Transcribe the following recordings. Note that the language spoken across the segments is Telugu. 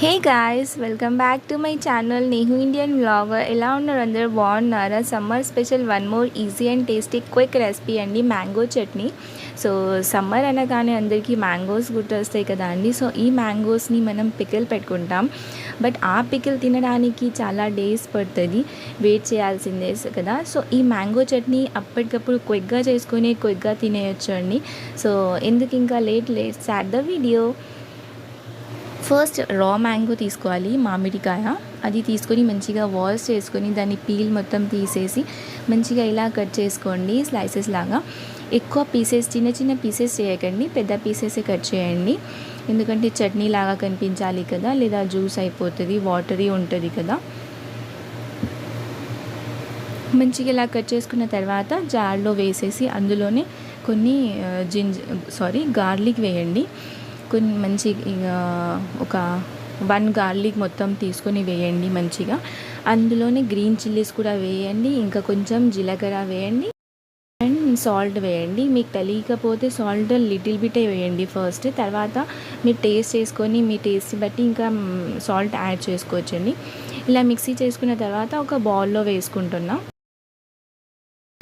Hey guys welcome back to my channel Nehu Indian vlogger ఎలా ఉన్నారు అందరూ? బాగున్నారా? Summer special one more easy and tasty quick recipe అండి మ్యాంగో చట్నీ. సో సమ్మర్ అనగానే అందరికీ మ్యాంగోస్ గుర్తొస్తాయి కదా అండి. సో ఈ మ్యాంగోస్ని మనం పికిల్ పెట్టుకుంటాం. బట్ ఆ పికిల్ తినడానికి చాలా డేస్ పడుతుంది. వెయిట్ చేయాల్సిందే కదా. సో ఈ మ్యాంగో చట్నీ అప్పటికప్పుడు క్విక్గా చేసుకొని క్విక్గా తినేయచ్చు అండి సో ఎందుకు ఇంకా late late start the video first raw mango తీసుకోవాలి మామిడికాయ. అది తీసుకొని మంచిగా వాష్ చేసుకొని దాన్ని పీల్ మొత్తం తీసేసి మంచిగా ఇలా కట్ చేసుకోండి స్లైసెస్ లాగా. ఎక్కువ పీసెస్ చిన్న చిన్న పీసెస్ చేయకండి పెద్ద పీసెస్ కట్ చేయండి. ఎందుకంటే చట్నీ లాగా కనిపించాలి కదా లేదా జ్యూస్ అయిపోతుంది వాటరీ ఉంటుంది కదా. మంచిగా ఇలా కట్ చేసుకున్న తర్వాత జార్లో వేసేసి అందులోనే కొన్ని జింజ్ సారీ గార్లిక్ వేయండి. కొన్ని మంచి ఒక వన్ గార్లిక్ మొత్తం తీసుకొని వేయండి మంచిగా. అందులోనే గ్రీన్ చిల్లీస్ కూడా వేయండి ఇంకా కొంచెం జీలకర్ర వేయండి అండ్ సాల్ట్ వేయండి. మీకు తెలియకపోతే సాల్ట్ లిటిల్ బిటే వేయండి ఫస్ట్ తర్వాత మీరు టేస్ట్ చేసుకొని మీ టేస్ట్ బట్టి ఇంకా సాల్ట్ యాడ్ చేసుకోవచ్చండి. ఇలా మిక్సీ చేసుకున్న తర్వాత ఒక బౌల్లో వేసుకుంటున్నాం.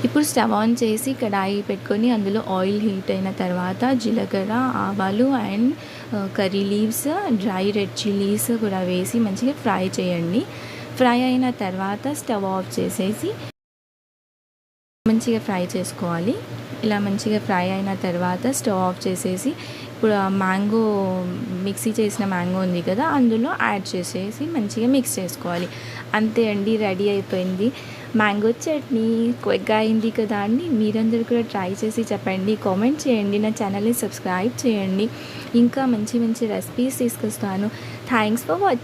ఇప్పుడు స్టవ్ ఆన్ చేసి కడాయి పెట్టుకొని అందులో ఆయిల్ హీట్ అయిన తర్వాత జీలకర్ర ఆవాలు and curry leaves dry red chillies కూడా వేసి మంచిగా ఫ్రై చేయండి. ఫ్రై అయిన తర్వాత స్టవ్ ఆఫ్ చేసేసి మంచిగా ఫ్రై చేసుకోవాలి. ఇలా మంచిగా ఫ్రై అయిన తర్వాత స్టవ్ ఆఫ్ చేసేసి ఇప్పుడు మ్యాంగో మిక్సీ చేసిన మ్యాంగో ఉంది కదా అందులో యాడ్ చేసేసి మంచిగా మిక్స్ చేసుకోవాలి. అంతే అండి రెడీ అయిపోయింది. మ్యాంగో చట్నీ క్విక్గా అయింది కదా అండి. మీరందరూ కూడా ట్రై చేసి చెప్పండి. కామెంట్ చేయండి. నా ఛానల్ని సబ్స్క్రైబ్ చేయండి. ఇంకా మంచి మంచి రెసిపీస్ తీసుకొస్తాను. Thanks for watching